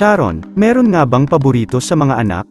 Sharon, meron nga bang paborito sa mga anak?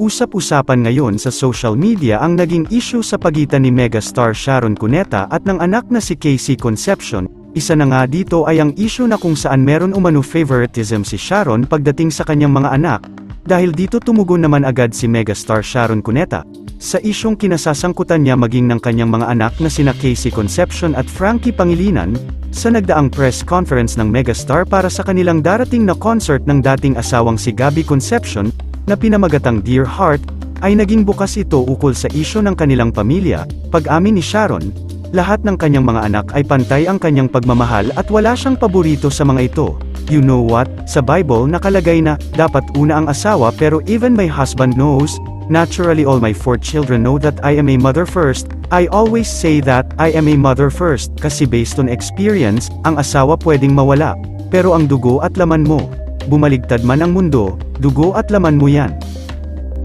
Usap-usapan ngayon sa social media ang naging issue sa pagitan ni megastar Sharon Cuneta at ng anak na si Casey Concepcion. Isa na nga dito ay ang issue na kung saan meron umano favoritism si Sharon pagdating sa kanyang mga anak, dahil dito tumugon naman agad si megastar Sharon Cuneta. Sa isyong kinasasangkutan niya maging ng kanyang mga anak na sina Casey Concepcion at Frankie Pangilinan, sa nagdaang press conference ng megastar para sa kanilang darating na concert ng dating asawang si Gabby Concepcion, na pinamagatang Dear Heart, ay naging bukas ito ukol sa isyo ng kanilang pamilya, pag-amin ni Sharon, lahat ng kanyang mga anak ay pantay ang kanyang pagmamahal at wala siyang paborito sa mga ito. You know what, sa Bible nakalagay na, dapat una ang asawa pero even my husband knows, naturally all my four children know that I am a mother first, I always say that, I am a mother first, kasi based on experience, ang asawa pwedeng mawala, pero ang dugo at laman mo, bumaligtad man ang mundo, dugo at laman mo yan.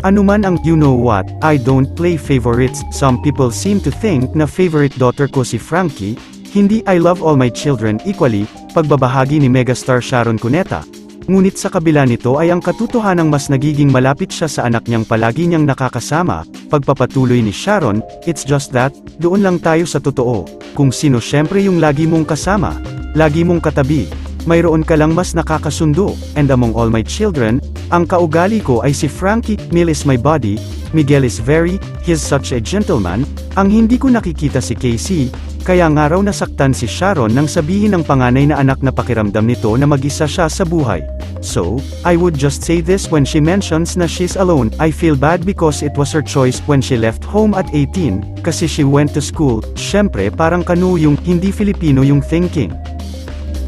Anuman ang you know what, I don't play favorites, some people seem to think na favorite daughter ko si Frankie, hindi I love all my children equally, pagbabahagi ni megastar Sharon Cuneta. Ngunit sa kabila nito ay ang katotohanang mas nagiging malapit siya sa anak niyang palagi niyang nakakasama, pagpapatuloy ni Sharon, it's just that, doon lang tayo sa totoo, kung sino syempre yung lagi mong kasama, lagi mong katabi, mayroon ka lang mas nakakasundo, and among all my children, ang kaugali ko ay si Frankie, Mil is my body, Miguel is very, he's such a gentleman, ang hindi ko nakikita si Casey, kaya nga raw nasaktan si Sharon nang sabihin ng panganay na anak na pakiramdam nito na mag-isa siya sa buhay. So, I would just say this when she mentions na she's alone, I feel bad because it was her choice when she left home at 18, kasi she went to school, syempre parang kanu yung, hindi Filipino yung thinking.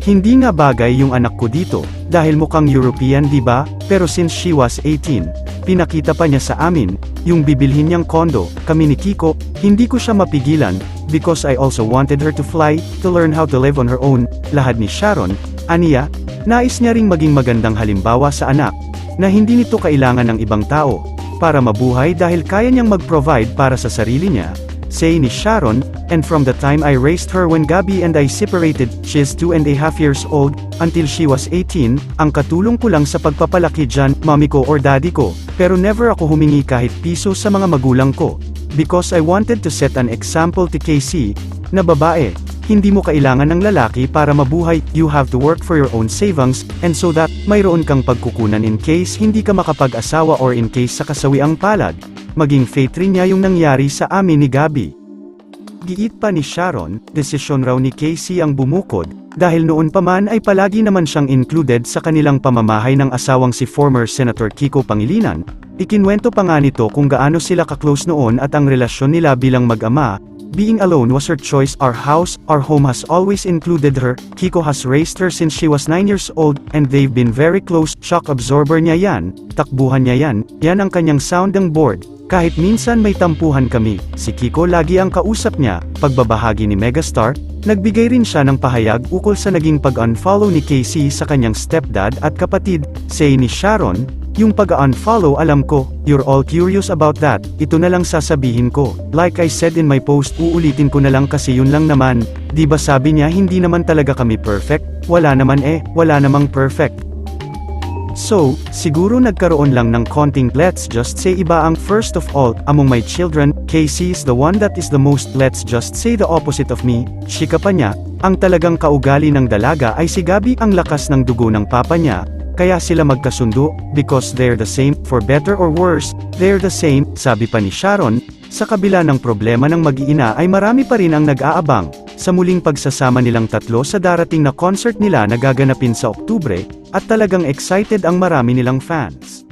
Hindi nga bagay yung anak ko dito, dahil mukhang European di ba? Pero since she was 18, pinakita pa niya sa amin, yung bibilhin niyang kondo, kami ni Kiko, hindi ko siya mapigilan, because I also wanted her to fly, to learn how to live on her own, lahad ni Sharon, aniya, nais niya ring maging magandang halimbawa sa anak, na hindi nito kailangan ng ibang tao, para mabuhay dahil kaya niyang mag-provide para sa sarili niya, say ni Sharon, and from the time I raised her when Gabby and I separated, she's two and a half years old, until she was 18, ang katulong ko lang sa pagpapalaki dyan, mami ko or daddy ko, pero never ako humingi kahit piso sa mga magulang ko. Because I wanted to set an example to Casey, na babae, hindi mo kailangan ng lalaki para mabuhay, you have to work for your own savings, and so that, mayroon kang pagkukunan in case hindi ka makapag-asawa or in case sa kasawiang palad. Maging fate rin niya yung nangyari sa amin ni Gabi. Giit pa ni Sharon, desisyon raw ni Casey ang bumukod, dahil noon pa man ay palagi naman siyang included sa kanilang pamamahay ng asawang si former Senator Kiko Pangilinan, ikinwento pa nga nito kung gaano sila ka-close noon at ang relasyon nila bilang mag-ama, Being alone was her choice. Our house, our home has always included her. Kiko has raised her since she was 9 years old, and they've been very close. Shock absorber niya yan, takbuhan niya yan, yan ang kanyang sounding board. Kahit minsan may tampuhan kami, si Kiko lagi ang kausap niya, pagbabahagi ni Megastar, nagbigay rin siya ng pahayag ukol sa naging pag-unfollow ni Casey sa kanyang stepdad at kapatid, say ni Sharon, yung pag-unfollow alam ko, you're all curious about that, ito na lang sasabihin ko. Like I said in my post uulitin ko na lang kasi yun lang naman, di ba sabi niya hindi naman talaga kami perfect, wala naman eh, wala namang perfect. So, siguro nagkaroon lang ng konting let's just say iba ang first of all, among my children, Casey is the one that is the most let's just say the opposite of me, chika pa niya, ang talagang kaugali ng dalaga ay si Gabi ang lakas ng dugo ng papa niya, kaya sila magkasundo, because they're the same, for better or worse, they're the same, sabi pa ni Sharon, sa kabila ng problema ng mag-iina ay marami pa rin ang nag-aabang, sa muling pagsasama nilang tatlo sa darating na concert nila na gaganapin sa Oktubre, at talagang excited ang marami nilang fans.